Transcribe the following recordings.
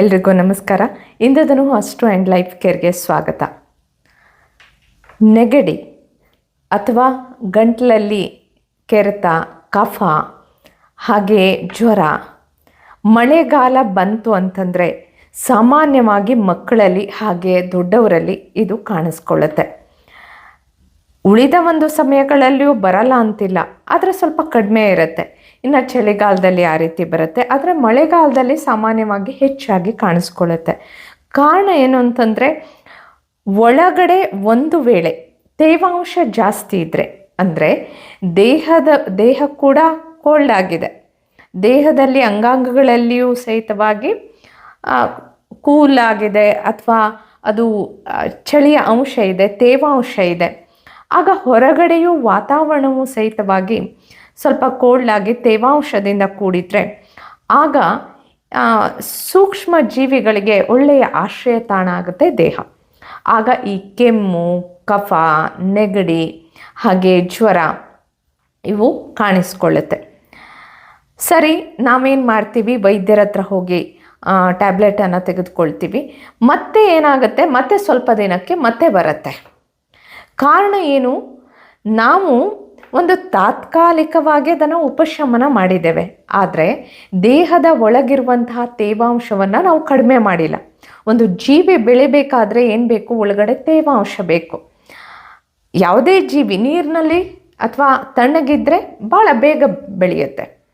ಎಲ್ರಿಗೂ ನಮಸ್ಕಾರ. ಇಂದದನು ಅಷ್ಟು ಆ್ಯಂಡ್ ಲೈಫ್ ಕೇರ್ಗೆ ಸ್ವಾಗತ. ನೆಗಡಿ ಅಥವಾ ಗಂಟಲಲ್ಲಿ ಕೆರೆತ, ಕಫ, ಹಾಗೆ ಜ್ವರ, ಮಳೆಗಾಲ ಬಂತು ಅಂತಂದರೆ ಸಾಮಾನ್ಯವಾಗಿ ಮಕ್ಕಳಲ್ಲಿ ಹಾಗೆ ದೊಡ್ಡವರಲ್ಲಿ ಇದು ಕಾಣಿಸ್ಕೊಳ್ಳುತ್ತೆ. ಉಳಿದ ಒಂದು ಸಮಯಗಳಲ್ಲಿಯೂ ಬರಲ್ಲ ಅಂತಿಲ್ಲ, ಆದರೆ ಸ್ವಲ್ಪ ಕಡಿಮೆ ಇರುತ್ತೆ. ಇನ್ನು ಚಳಿಗಾಲದಲ್ಲಿ ಆ ರೀತಿ ಬರುತ್ತೆ. ಆದರೆ ಮಳೆಗಾಲದಲ್ಲಿ ಸಾಮಾನ್ಯವಾಗಿ ಹೆಚ್ಚಾಗಿ ಕಾಣಿಸ್ಕೊಳ್ಳುತ್ತೆ. ಕಾರಣ ಏನು ಅಂತಂದರೆ, ಒಳಗಡೆ ಒಂದು ವೇಳೆ ತೇವಾಂಶ ಜಾಸ್ತಿ ಇದ್ದರೆ ಅಂದರೆ ದೇಹದ, ದೇಹ ಕೂಡ ಕೋಲ್ಡ್ ಆಗಿದೆ. ದೇಹದಲ್ಲಿ ಅಂಗಾಂಗಗಳಲ್ಲಿಯೂ ಸಹಿತವಾಗಿ ಕೂಲ್ ಆಗಿದೆ ಅಥವಾ ಅದು ಚಳಿಯ ಅಂಶ ಇದೆ, ತೇವಾಂಶ ಇದೆ. ಆಗ ಹೊರಗಡೆಯೂ ವಾತಾವರಣವು ಸಹಿತವಾಗಿ ಸ್ವಲ್ಪ ಕೋಲ್ಡ್ ಆಗಿ ತೇವಾಂಶದಿಂದ ಕೂಡಿದ್ರೆ ಆಗ ಸೂಕ್ಷ್ಮ ಜೀವಿಗಳಿಗೆ ಒಳ್ಳೆಯ ಆಶ್ರಯ ತಾಣ ಆಗುತ್ತೆ ದೇಹ. ಆಗ ಈ ಕೆಮ್ಮು, ಕಫ, ನೆಗಡಿ, ಹಾಗೆ ಜ್ವರ ಇವು ಕಾಣಿಸ್ಕೊಳ್ಳುತ್ತೆ. ಸರಿ, ನಾವೇನು ಮಾಡ್ತೀವಿ? ವೈದ್ಯರ ಹತ್ರ ಹೋಗಿ ಟ್ಯಾಬ್ಲೆಟನ್ನು ತೆಗೆದುಕೊಳ್ತೀವಿ. ಮತ್ತೆ ಏನಾಗುತ್ತೆ? ಮತ್ತೆ ಸ್ವಲ್ಪ ದಿನಕ್ಕೆ ಮತ್ತೆ ಬರುತ್ತೆ. ಕಾರಣ ಏನು? ನಾವು ಒಂದು ತಾತ್ಕಾಲಿಕವಾಗಿ ಅದನ್ನು ಉಪಶಮನ ಮಾಡಿದ್ದೇವೆ. ಆದರೆ ದೇಹದ ಒಳಗಿರುವಂತಹ ತೇವಾಂಶವನ್ನು ನಾವು ಕಡಿಮೆ ಮಾಡಿಲ್ಲ. ಒಂದು ಜೀವಿ ಬೆಳಿಬೇಕಾದ್ರೆ ಏನು ಬೇಕು? ಒಳಗಡೆ ತೇವಾಂಶ ಬೇಕು. ಯಾವುದೇ ಜೀವಿ ನೀರಿನಲ್ಲಿ ಅಥವಾ ತಣ್ಣಗಿದ್ರೆ ಭಾಳ ಬೇಗ ಬೆಳೆಯುತ್ತೆ.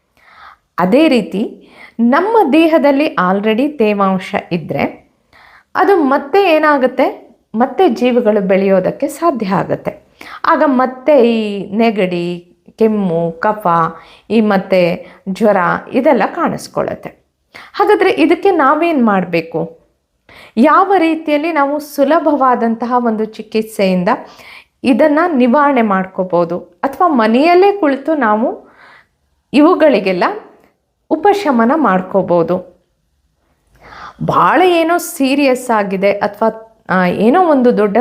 ಅದೇ ರೀತಿ ನಮ್ಮ ದೇಹದಲ್ಲಿ ಆಲ್ರೆಡಿ ತೇವಾಂಶ ಇದ್ದರೆ ಅದು ಮತ್ತೆ ಏನಾಗುತ್ತೆ? ಮತ್ತೆ ಜೀವಿಗಳು ಬೆಳೆಯೋದಕ್ಕೆ ಸಾಧ್ಯ ಆಗುತ್ತೆ. ಆಗ ಮತ್ತೆ ಈ ನೆಗಡಿ, ಕೆಮ್ಮು, ಕಫ, ಈ ಮತ್ತೆ ಜ್ವರ ಇದೆಲ್ಲ ಕಾಣಿಸ್ಕೊಳ್ಳುತ್ತೆ. ಹಾಗಾದರೆ ಇದಕ್ಕೆ ನಾವೇನು ಮಾಡಬೇಕು? ಯಾವ ರೀತಿಯಲ್ಲಿ ನಾವು ಸುಲಭವಾದಂತಹ ಒಂದು ಚಿಕಿತ್ಸೆಯಿಂದ ಇದನ್ನು ನಿವಾರಣೆ ಮಾಡ್ಕೋಬೋದು ಅಥವಾ ಮನೆಯಲ್ಲೇ ಕುಳಿತು ನಾವು ಇವುಗಳಿಗೆಲ್ಲ ಉಪಶಮನ ಮಾಡ್ಕೋಬೋದು ಭಾಳ ಏನೋ ಸೀರಿಯಸ್ ಆಗಿದೆ ಅಥವಾ ಏನೋ ಒಂದು ದೊಡ್ಡ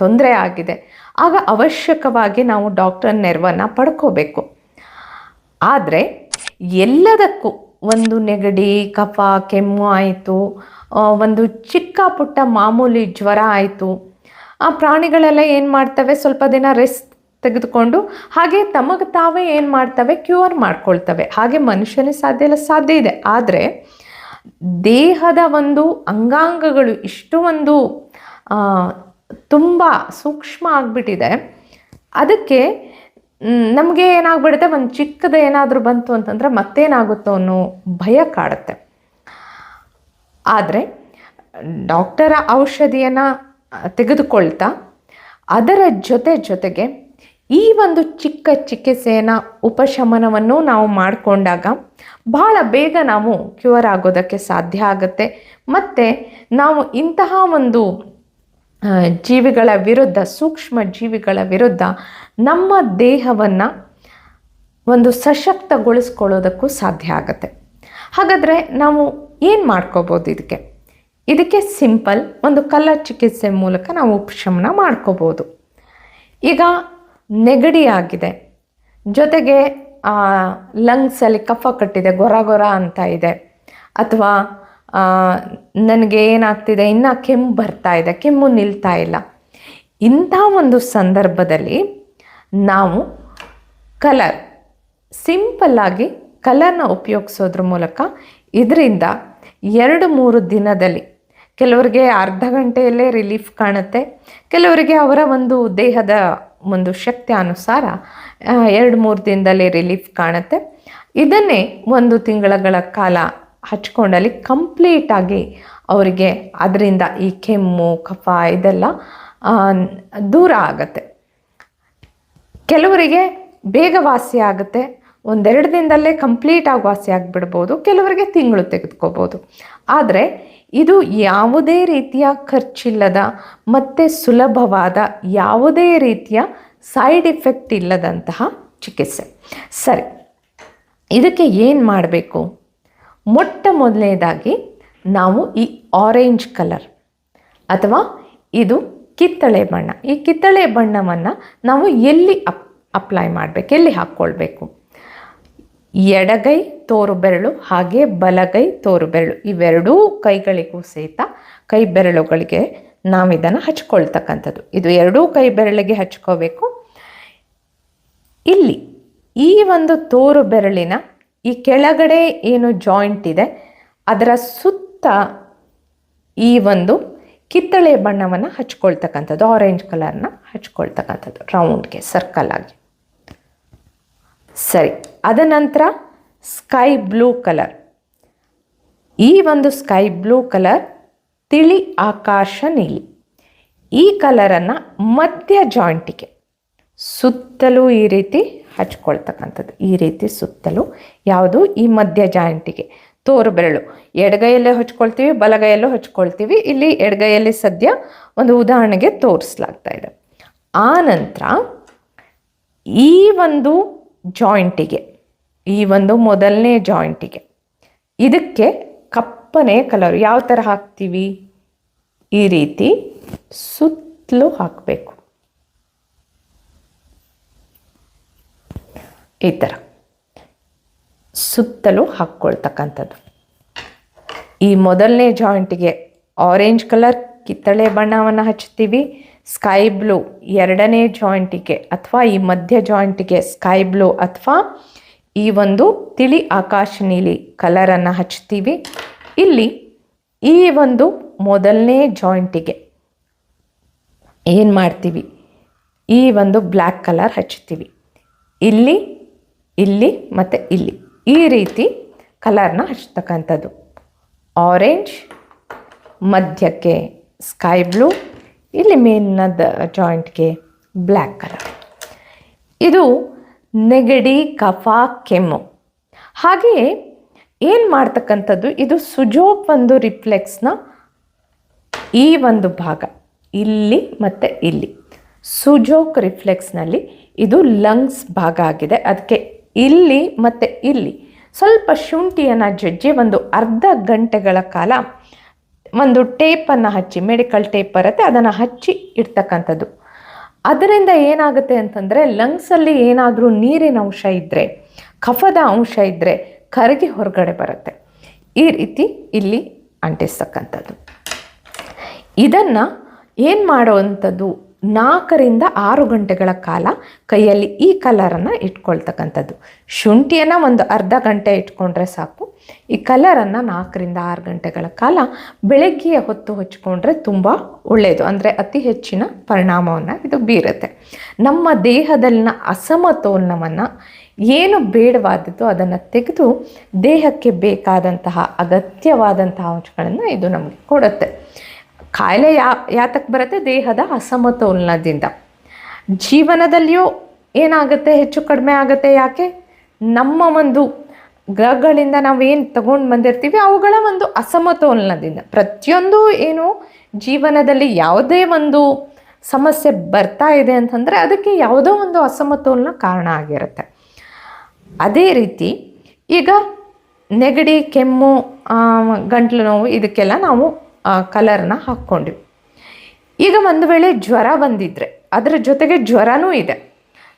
ತೊಂದರೆ ಆಗಿದೆ. ಆಗ ಅವಶ್ಯಕವಾಗಿ ನಾವು ಡಾಕ್ಟರ್ ನೆರವನ್ನು ಪಡ್ಕೋಬೇಕು. ಆದರೆ ಎಲ್ಲದಕ್ಕೂ ಒಂದು ನೆಗಡಿ, ಕಫ, ಕೆಮ್ಮು ಆಯಿತು ಒಂದು ಚಿಕ್ಕ ಪುಟ್ಟ ಮಾಮೂಲಿ ಜ್ವರ ಆಯಿತು, ಆ, ಪ್ರಾಣಿಗಳೆಲ್ಲ ಏನು ಮಾಡ್ತವೆ? ಸ್ವಲ್ಪ ದಿನ ರೆಸ್ಟ್ ತೆಗೆದುಕೊಂಡು ಹಾಗೆ ತಮಗೆ ತಾವೇ ಏನು ಮಾಡ್ತವೆ? ಕ್ಯೂರ್ ಮಾಡ್ಕೊಳ್ತವೆ. ಹಾಗೆ ಮನುಷ್ಯನೇ ಸಾಧ್ಯ ಇಲ್ಲ, ಸಾಧ್ಯ ಇದೆ. ಆದರೆ ದೇಹದ ಒಂದು ಅಂಗಾಂಗಗಳು ಇಷ್ಟು ಒಂದು ತುಂಬ ಸೂಕ್ಷ್ಮ ಆಗಿಬಿಟ್ಟಿದೆ. ಅದಕ್ಕೆ ನಮಗೆ ಏನಾಗ್ಬಿಡುತ್ತೆ? ಒಂದು ಚಿಕ್ಕದ ಏನಾದರೂ ಬಂತು ಅಂತಂದರೆ ಮತ್ತೇನಾಗುತ್ತೋ ಅನ್ನೋ ಭಯ ಕಾಡುತ್ತೆ. ಆದರೆ, ಡಾಕ್ಟರ ಔಷಧಿಯನ್ನು ತೆಗೆದುಕೊಳ್ತಾ, ಅದರ ಜೊತೆ ಜೊತೆಗೆ ಈ ಒಂದು ಚಿಕ್ಕ ಚಿಕಿತ್ಸೆಯನ್ನ, ಉಪಶಮನವನ್ನು ನಾವು ಮಾಡಿಕೊಂಡಾಗ ಬಹಳ ಬೇಗ ನಾವು ಕ್ಯೂರ್ ಆಗೋದಕ್ಕೆ ಸಾಧ್ಯ ಆಗುತ್ತೆ. ಮತ್ತು, ನಾವು ಇಂತಹ ಒಂದು ಜೀವಿಗಳ ವಿರುದ್ಧ, ಸೂಕ್ಷ್ಮ ಜೀವಿಗಳ ವಿರುದ್ಧ ನಮ್ಮ ದೇಹವನ್ನು ಒಂದು ಸಶಕ್ತಗೊಳಿಸ್ಕೊಳ್ಳೋದಕ್ಕೂ ಸಾಧ್ಯ ಆಗುತ್ತೆ. ಹಾಗಾದರೆ ನಾವು ಏನು ಮಾಡ್ಕೋಬೋದು ಇದಕ್ಕೆ? ಇದಕ್ಕೆ ಸಿಂಪಲ್ ಒಂದು ಕಲ್ಲ ಚಿಕಿತ್ಸೆ ಮೂಲಕ ನಾವು ಉಪಶಮನ ಮಾಡ್ಕೋಬೋದು. ಈಗ ನೆಗಡಿ ಆಗಿದೆ. ಜೊತೆಗೆ ಲಂಗ್ಸಲ್ಲಿ ಕಫ ಕಟ್ಟಿದೆ, ಗೊರ ಗೊರ ಅಂತ ಇದೆ. ಅಥವಾ ನನಗೆ ಏನಾಗ್ತಿದೆ? ಇನ್ನು ಕೆಮ್ಮು ಬರ್ತಾ ಇದೆ. ಕೆಮ್ಮು ನಿಲ್ತಾ ಇಲ್ಲ. ಇಂಥ ಒಂದು ಸಂದರ್ಭದಲ್ಲಿ ನಾವು ಕಲರ್ ಸಿಂಪಲ್ಲಾಗಿ ಕಲರ್ನ ಉಪಯೋಗಿಸೋದ್ರ ಮೂಲಕ ಇದರಿಂದ ಎರಡು ಮೂರು ದಿನದಲ್ಲಿ ಕೆಲವರಿಗೆ ಅರ್ಧ ಗಂಟೆಯಲ್ಲೇ ರಿಲೀಫ್ ಕಾಣುತ್ತೆ. ಕೆಲವರಿಗೆ ಅವರ ಒಂದು ದೇಹದ ಒಂದು ಶಕ್ತಿ ಅನುಸಾರ ಎರಡು ಮೂರು ದಿನದಲ್ಲಿ ರಿಲೀಫ್ ಕಾಣುತ್ತೆ. ಇದನ್ನೇ ಒಂದು ತಿಂಗಳಗಳ ಕಾಲ ಹಚ್ಕೊಂಡಲ್ಲಿ ಕಂಪ್ಲೀಟಾಗಿ ಅವರಿಗೆ ಅದರಿಂದ ಈ ಕೆಮ್ಮು, ಕಫ ಇದೆಲ್ಲ ದೂರ ಆಗುತ್ತೆ. ಕೆಲವರಿಗೆ ಬೇಗ ವಾಸಿ ಆಗುತ್ತೆ. ಒಂದೆರಡು ದಿನದಲ್ಲೇ ಕಂಪ್ಲೀಟಾಗಿ ವಾಸಿ ಆಗಿಬಿಡ್ಬೋದು. ಕೆಲವರಿಗೆ ತಿಂಗಳು ತೆಗೆದುಕೋಬೋದು. ಆದರೆ ಇದು ಯಾವುದೇ ರೀತಿಯ ಖರ್ಚಿಲ್ಲದ ಮತ್ತು ಸುಲಭವಾದ ಯಾವುದೇ ರೀತಿಯ ಸೈಡ್ ಎಫೆಕ್ಟ್ ಇಲ್ಲದಂತಹ ಚಿಕಿತ್ಸೆ. ಸರಿ, ಇದಕ್ಕೆ ಏನು ಮಾಡಬೇಕು? ಮೊಟ್ಟ ಮೊದಲನೇದಾಗಿ ನಾವು ಈ ಆರೆಂಜ್ ಕಲರ್ ಅಥವಾ ಇದು ಕಿತ್ತಳೆ ಬಣ್ಣ. ಈ ಕಿತ್ತಳೆ ಬಣ್ಣವನ್ನು ನಾವು ಎಲ್ಲಿ ಅಪ್ ಅಪ್ಲೈ ಮಾಡಬೇಕು, ಎಲ್ಲಿ ಹಾಕ್ಕೊಳ್ಬೇಕು? ಎಡಗೈ ತೋರು ಬೆರಳು ಹಾಗೆ ಬಲಗೈ ತೋರು ಬೆರಳು. ಇವೆರಡೂ ಕೈಗಳಿಗೂ ಸಹಿತ ಕೈ ಬೆರಳುಗಳಿಗೆ ನಾವು ಇದನ್ನು ಹಚ್ಕೊಳ್ತಕ್ಕಂಥದ್ದು. ಇದು ಎರಡೂ ಕೈ ಬೆರಳಿಗೆ ಹಚ್ಕೋಬೇಕು. ಇಲ್ಲಿ ಈ ಒಂದು ತೋರು ಬೆರಳಿನ ಈ ಕೆಳಗಡೆ ಏನು ಜಾಯಿಂಟ್ ಇದೆ, ಅದರ ಸುತ್ತ ಈ ಒಂದು ಕಿತ್ತಳೆ ಬಣ್ಣವನ್ನು ಹಚ್ಕೊಳ್ತಕ್ಕಂಥದ್ದು ಆರೆಂಜ್ ಕಲರ್ನ ಹಚ್ಕೊಳ್ತಕ್ಕಂಥದ್ದು ರೌಂಡ್ಗೆ ಸರ್ಕಲ್ ಆಗಿ. ಸರಿ, ಅದ ನಂತರ ಸ್ಕೈ ಬ್ಲೂ ಕಲರ್ ಈ ಒಂದು ಸ್ಕೈ ಬ್ಲೂ ಕಲರ್ ತಿಳಿ, ಆಕಾಶ, ನೀಲಿ. ಈ ಕಲರನ್ನು ಮಧ್ಯ ಜಾಯಿಂಟಿಗೆ ಸುತ್ತಲೂ ಈ ರೀತಿ ಹಚ್ಕೊಳ್ತಕ್ಕಂಥದ್ದು. ಈ ರೀತಿ ಸುತ್ತಲೂ. ಯಾವುದು? ಈ ಮಧ್ಯ ಜಾಯಿಂಟಿಗೆ. ತೋರು ಬೆರಳು. ಎಡಗೈಯಲ್ಲೇ ಹಚ್ಕೊಳ್ತೀವಿ, ಬಲಗೈಯಲ್ಲೂ ಹಚ್ಕೊಳ್ತೀವಿ. ಇಲ್ಲಿ ಎಡಗೈಯಲ್ಲಿ ಸದ್ಯ ಒಂದು ಉದಾಹರಣೆಗೆ ತೋರಿಸ್ಲಾಗ್ತಾ ಇದೆ. ಆ ನಂತರ ಈ ಒಂದು ಜಾಯಿಂಟಿಗೆ, ಈ ಒಂದು ಮೊದಲನೇ ಜಾಯಿಂಟಿಗೆ, ಇದಕ್ಕೆ ಕಪ್ಪನೆ ಕಲರ್. ಯಾವ ಥರ ಹಾಕ್ತೀವಿ? ಈ ರೀತಿ ಸುತ್ತಲೂ ಹಾಕಬೇಕು. ಈ ಥರ ಸುತ್ತಲೂ ಹಾಕ್ಕೊಳ್ತಕ್ಕಂಥದ್ದು. ಈ ಮೊದಲನೇ ಜಾಯಿಂಟಿಗೆ ಆರೆಂಜ್ ಕಲರ್ ಕಿತ್ತಳೆ ಬಣ್ಣವನ್ನು ಹಚ್ತೀವಿ ಸ್ಕೈ ಬ್ಲೂ ಎರಡನೇ ಜಾಯಿಂಟಿಗೆ ಅಥವಾ ಈ ಮಧ್ಯ ಜಾಯಿಂಟಿಗೆ ಸ್ಕೈ ಬ್ಲೂ ಅಥವಾ ಈ ಒಂದು ತಿಳಿ ಆಕಾಶ ನೀಲಿ ಕಲರನ್ನು ಹಚ್ತೀವಿ ಇಲ್ಲಿ ಈ ಒಂದು ಮೊದಲನೇ ಜಾಯಿಂಟಿಗೆ ಏನು ಮಾಡ್ತೀವಿ? ಈ ಒಂದು ಬ್ಲ್ಯಾಕ್ ಕಲರ್ ಹಚ್ತೀವಿ ಇಲ್ಲಿ ಇಲ್ಲಿ ಮತ್ತು ಇಲ್ಲಿ. ಈ ರೀತಿ ಕಲರ್ನ ಹಚ್ತಕ್ಕಂಥದ್ದು. ಆರೆಂಜ್ ಮಧ್ಯಕ್ಕೆ ಸ್ಕೈ ಬ್ಲೂ ಇಲ್ಲಿ ಮೇಲಿನದ ಜಾಯಿಂಟ್ಗೆ ಬ್ಲ್ಯಾಕ್ ಕಲರ್ ಇದು ನೆಗಡಿ, ಕಫ, ಕೆಮ್ಮು. ಹಾಗೆಯೇ ಏನು ಮಾಡ್ತಕ್ಕಂಥದ್ದು? ಇದು ಸುಜೋಕ್ ಒಂದು ರಿಫ್ಲೆಕ್ಸ್ನ ಈ ಒಂದು ಭಾಗ. ಇಲ್ಲಿ ಮತ್ತು ಇಲ್ಲಿ. ಸುಜೋಕ್ ರಿಫ್ಲೆಕ್ಸ್ನಲ್ಲಿ ಇದು ಲಂಗ್ಸ್ ಭಾಗ ಆಗಿದೆ. ಅದಕ್ಕೆ ಇಲ್ಲಿ ಮತ್ತು ಇಲ್ಲಿ. ಸ್ವಲ್ಪ ಶುಂಠಿಯನ್ನು ಜಜ್ಜಿ ಒಂದು ಅರ್ಧ ಗಂಟೆಗಳ ಕಾಲ ಒಂದು ಟೇಪನ್ನು ಹಚ್ಚಿ ಮೆಡಿಕಲ್ ಟೇಪ್ ಬರುತ್ತೆ, ಅದನ್ನು ಹಚ್ಚಿ ಇಡ್ತಕ್ಕಂಥದ್ದು. ಅದರಿಂದ ಏನಾಗುತ್ತೆ ಅಂತಂದರೆ ಲಂಗ್ಸಲ್ಲಿ ಏನಾದರೂ ನೀರಿನ ಅಂಶ ಇದ್ದರೆ ಕಫದ ಅಂಶ ಇದ್ದರೆ ಕರಗಿ ಹೊರಗಡೆ ಬರುತ್ತೆ. ಈ ರೀತಿ ಇಲ್ಲಿ ಅಂಟಿಸ್ತಕ್ಕಂಥದ್ದು. ಇದನ್ನು ಏನು ಮಾಡುವಂಥದ್ದು ನಾಲ್ಕರಿಂದ ಆರು ಗಂಟೆಗಳ ಕಾಲ ಕೈಯಲ್ಲಿ ಈ ಕಲರನ್ನು ಇಟ್ಕೊಳ್ತಕ್ಕಂಥದ್ದು. ಶುಂಠಿಯನ್ನು ಒಂದು ಅರ್ಧ ಗಂಟೆ ಇಟ್ಕೊಂಡ್ರೆ ಸಾಕು. ಈ ಕಲರನ್ನು ನಾಲ್ಕರಿಂದ ಆರು ಗಂಟೆಗಳ ಕಾಲ ಬೆಳಗ್ಗೆಯ ಹೊತ್ತು ಹಚ್ಕೊಂಡ್ರೆ ತುಂಬ ಒಳ್ಳೆಯದು ಅಂದರೆ ಅತಿ ಹೆಚ್ಚಿನ ಪರಿಣಾಮವನ್ನು ಇದು ಬೀರುತ್ತೆ. ನಮ್ಮ ದೇಹದಲ್ಲಿನ ಅಸಮತೋಲನವನ್ನು ಏನು ಬೇಡವಾದದ್ದು ಅದನ್ನು ತೆಗೆದು ದೇಹಕ್ಕೆ ಬೇಕಾದಂತಹ ಅಗತ್ಯವಾದಂತಹ ಅಂಶಗಳನ್ನು ಇದು ನಮಗೆ ಕೊಡುತ್ತೆ. ಕಾಯಿಲೆ ಯಾ ಯಾತಕ್ಕೆ ಬರುತ್ತೆ? ದೇಹದ ಅಸಮತೋಲನದಿಂದ. ಜೀವನದಲ್ಲಿಯೂ ಏನಾಗುತ್ತೆ? ಹೆಚ್ಚು ಕಡಿಮೆ ಆಗುತ್ತೆ ಯಾಕೆ? ನಮ್ಮ ಒಂದು ಗ್ರಹಗಳಿಂದ ನಾವೇನು ತಗೊಂಡು ಬಂದಿರ್ತೀವಿ? ಅವುಗಳ ಒಂದು ಅಸಮತೋಲನದಿಂದ. ಪ್ರತಿಯೊಂದು ಏನು ಜೀವನದಲ್ಲಿ ಯಾವುದೇ ಒಂದು ಸಮಸ್ಯೆ ಬರ್ತಾ ಇದೆ ಅಂತಂದರೆ ಅದಕ್ಕೆ ಯಾವುದೋ ಒಂದು ಅಸಮತೋಲನ ಕಾರಣ ಆಗಿರುತ್ತೆ. ಅದೇ ರೀತಿ ಈಗ ನೆಗಡಿ, ಕೆಮ್ಮು ಗಂಟ್ಲು ನೋವು ಇದಕ್ಕೆಲ್ಲ ನಾವು ಕಲರ್ನ ಹಾಕ್ಕೊಂಡ್ವಿ. ಈಗ ಒಂದು ವೇಳೆ ಜ್ವರ ಬಂದಿದ್ರೆ, ಅದರ ಜೊತೆಗೆ ಜ್ವರನೂ ಇದೆ.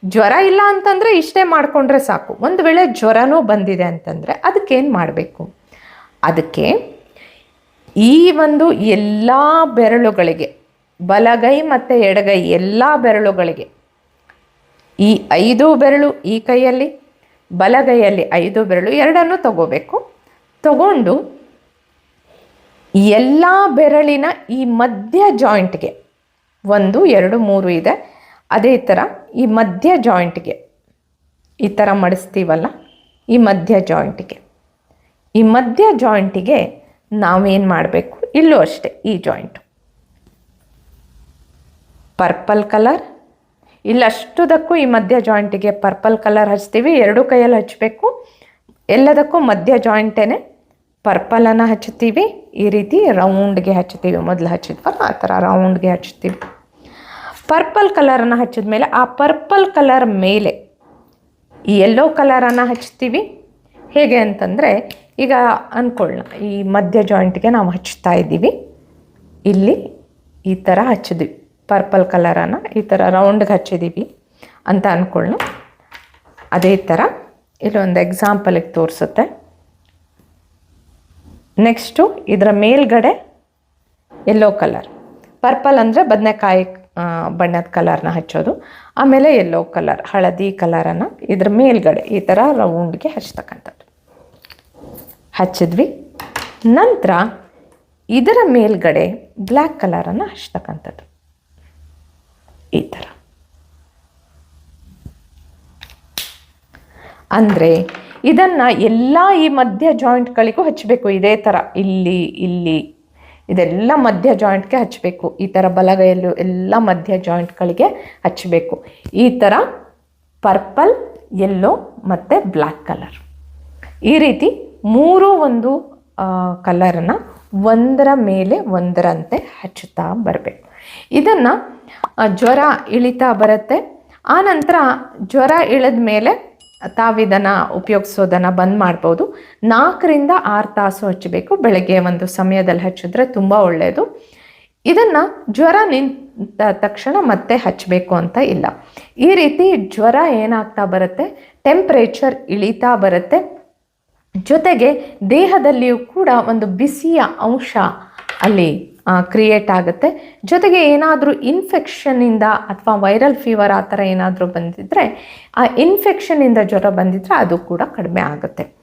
ಜ್ವರ ಇಲ್ಲ ಅಂತಂದರೆ ಇಷ್ಟೇ ಮಾಡಿಕೊಂಡ್ರೆ ಸಾಕು. ಒಂದು ವೇಳೆ ಜ್ವರನೂ ಬಂದಿದೆ ಅಂತಂದರೆ ಅದಕ್ಕೇನು ಮಾಡಬೇಕು? ಅದಕ್ಕೆ ಈ ಒಂದು ಎಲ್ಲ ಬೆರಳುಗಳಿಗೆ, ಬಲಗೈ ಮತ್ತು ಎಡಗೈ ಎಲ್ಲ ಬೆರಳುಗಳಿಗೆ, ಈ ಐದು ಬೆರಳು ಈ ಕೈಯಲ್ಲಿ, ಬಲಗೈಯಲ್ಲಿ ಐದು ಬೆರಳು ಎರಡನ್ನೂ ತಗೋಬೇಕು. ತಗೊಂಡು ಎಲ್ಲ ಬೆರಳಿನ ಈ ಮಧ್ಯ ಜಾಯಿಂಟ್ಗೆ ಒಂದು, ಎರಡು, ಮೂರು ಇದೆ. ಅದೇ ಥರ ಈ ಮಧ್ಯ ಜಾಯಿಂಟ್ಗೆ ಈ ಥರ ಮಡಿಸ್ತೀವಲ್ಲ, ಈ ಮಧ್ಯ ಜಾಯಿಂಟಿಗೆ ಈ ಮಧ್ಯ ಜಾಯಿಂಟಿಗೆ ನಾವೇನು ಮಾಡಬೇಕು? ಇಲ್ಲೂ ಅಷ್ಟೇ, ಈ ಜಾಯಿಂಟು ಪರ್ಪಲ್ ಕಲರ್ ಇಲ್ಲಷ್ಟುದಕ್ಕೂ ಈ ಮಧ್ಯ ಜಾಯಿಂಟಿಗೆ ಪರ್ಪಲ್ ಕಲರ್ ಹಚ್ತೀವಿ. ಎರಡೂ ಕೈಯಲ್ಲಿ ಹಚ್ಚಬೇಕು ಎಲ್ಲದಕ್ಕೂ ಮಧ್ಯ ಜಾಯಿಂಟೇನೆ ಪರ್ಪಲನ್ನು ಹಚ್ತೀವಿ ಈ ರೀತಿ ರೌಂಡ್ಗೆ ಹಚ್ತೀವಿ ಮೊದಲು ಹಚ್ಚಿದ್ವಲ್ಲ, ಆ ಥರ ರೌಂಡ್ಗೆ ಹಚ್ತೀವಿ ಪರ್ಪಲ್ ಕಲರನ್ನು ಹಚ್ಚಿದ ಮೇಲೆ ಆ ಪರ್ಪಲ್ ಕಲರ್ ಮೇಲೆ ಈ ಯೆಲ್ಲೋ ಕಲರನ್ನು ಹಚ್ತೀವಿ ಹೇಗೆ ಅಂತಂದರೆ, ಈಗ ಅಂದ್ಕೊಳ್ಳೋಣ ಈ ಮಧ್ಯ ಜಾಯಿಂಟ್ಗೆ ನಾವು ಹಚ್ತಾ ಇದ್ದೀವಿ. ಇಲ್ಲಿ ಈ ಥರ ಹಚ್ಚಿದ್ವಿ. ಪರ್ಪಲ್ ಕಲರನ್ನು ಈ ಥರ ರೌಂಡ್ಗೆ ಹಚ್ಚಿದ್ದೀವಿ ಅಂತ ಅಂದ್ಕೊಳ್ಳೋಣ ಅದೇ ಥರ ಇಲ್ಲೊಂದು ಎಕ್ಸಾಂಪಲಿಗೆ ತೋರಿಸುತ್ತೆ. ನೆಕ್ಸ್ಟು ಇದರ ಮೇಲ್ಗಡೆ ಎಲ್ಲೋ ಕಲರ್ ಪರ್ಪಲ್ ಅಂದರೆ ಬದನೆಕಾಯಿ ಬಣ್ಣದ ಕಲರ್ನ ಹಚ್ಚೋದು. ಆಮೇಲೆ ಎಲ್ಲೋ ಕಲರ್ ಹಳದಿ ಕಲರನ್ನು ಇದ್ರ ಮೇಲ್ಗಡೆ ಈ ಥರ ರೌಂಡ್ಗೆ ಹಚ್ತಕ್ಕಂಥದ್ದು. ಹಚ್ಚಿದ್ವಿ. ನಂತರ ಇದರ ಮೇಲ್ಗಡೆ ಬ್ಲ್ಯಾಕ್ ಕಲರನ್ನು ಹಚ್ತಕ್ಕಂಥದ್ದು. ಈ ಥರ ಅಂದರೆ ಇದನ್ನು ಎಲ್ಲ ಈ ಮಧ್ಯ ಜಾಯಿಂಟ್ಗಳಿಗೂ ಹಚ್ಚಬೇಕು ಇದೇ ಥರ ಇಲ್ಲಿ ಇಲ್ಲಿ. ಇದೆಲ್ಲ ಮಧ್ಯ ಜಾಯಿಂಟ್ಗೆ ಹಚ್ಚಬೇಕು ಈ ಥರ ಬಲಗೈಯಲ್ಲೂ ಎಲ್ಲ ಮಧ್ಯ ಜಾಯಿಂಟ್ಗಳಿಗೆ ಹಚ್ಚಬೇಕು ಈ ಥರ ಪರ್ಪಲ್ ಯೆಲ್ಲೋ ಮತ್ತು ಬ್ಲ್ಯಾಕ್ ಕಲರ್ ಈ ರೀತಿ ಮೂರು ಒಂದು ಕಲರನ್ನು ಒಂದರ ಮೇಲೆ ಒಂದರಂತೆ ಹಚ್ಚುತ್ತಾ ಬರಬೇಕು. ಇದನ್ನು ಜ್ವರ ಇಳಿತಾ ಬರುತ್ತೆ. ಆನಂತರ ಜ್ವರ ಇಳಿದ ಮೇಲೆ ತಾವಿದನ್ನು ಉಪಯೋಗಿಸೋದನ್ನು ಬಂದ್ ಮಾಡ್ಬೋದು. ನಾಲ್ಕರಿಂದ ಆರು ತಾಸು ಹಚ್ಚಬೇಕು. ಬೆಳಗ್ಗೆ ಒಂದು ಸಮಯದಲ್ಲಿ ಹಚ್ಚಿದ್ರೆ ತುಂಬ ಒಳ್ಳೆಯದು ಇದನ್ನು ಜ್ವರ ನಿಂತ ತಕ್ಷಣ ಮತ್ತೆ ಹಚ್ಚಬೇಕು ಅಂತ ಇಲ್ಲ. ಈ ರೀತಿ ಜ್ವರ ಏನಾಗ್ತಾ ಬರುತ್ತೆ? ಟೆಂಪ್ರೇಚರ್ ಇಳಿತಾ ಬರುತ್ತೆ. ಜೊತೆಗೆ ದೇಹದಲ್ಲಿಯೂ ಕೂಡ ಒಂದು ಬಿಸಿಯ ಅಂಶ ಅಲ್ಲಿ ಕ್ರಿಯೇಟ್ ಆಗುತ್ತೆ. ಜೊತೆಗೆ ಏನಾದರೂ ಇನ್ಫೆಕ್ಷನ್ನಿಂದ ಅಥವಾ ವೈರಲ್ ಫೀವರ್ ಆ ಥರ ಏನಾದರೂ ಬಂದಿದ್ದರೆ ಆ ಇನ್ಫೆಕ್ಷನ್ನಿಂದ ಜ್ವರ ಬಂದಿದ್ದರೆ ಅದು ಕೂಡ ಕಡಿಮೆ ಆಗುತ್ತೆ.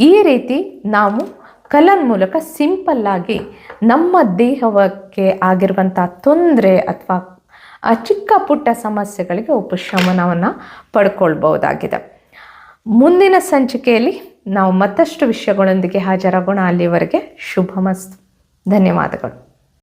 ಈ ರೀತಿ ನಾವು ಕಲನ್ ಮೂಲಕ ಸಿಂಪಲ್ಲಾಗಿ ನಮ್ಮ ದೇಹಕ್ಕೆ ಆಗಿರುವಂಥ ತೊಂದರೆ ಅಥವಾ ಚಿಕ್ಕ ಪುಟ್ಟ ಸಮಸ್ಯೆಗಳಿಗೆ ಉಪಶಮನವನ್ನು ಪಡ್ಕೊಳ್ಬಹುದಾಗಿದೆ. ಮುಂದಿನ ಸಂಚಿಕೆಯಲ್ಲಿ ನಾವು ಮತ್ತಷ್ಟು ವಿಷಯಗಳೊಂದಿಗೆ ಹಾಜರಾಗೋಣ. ಅಲ್ಲಿವರೆಗೆ ಶುಭಮಸ್ತು. ಧನ್ಯವಾದಗಳು.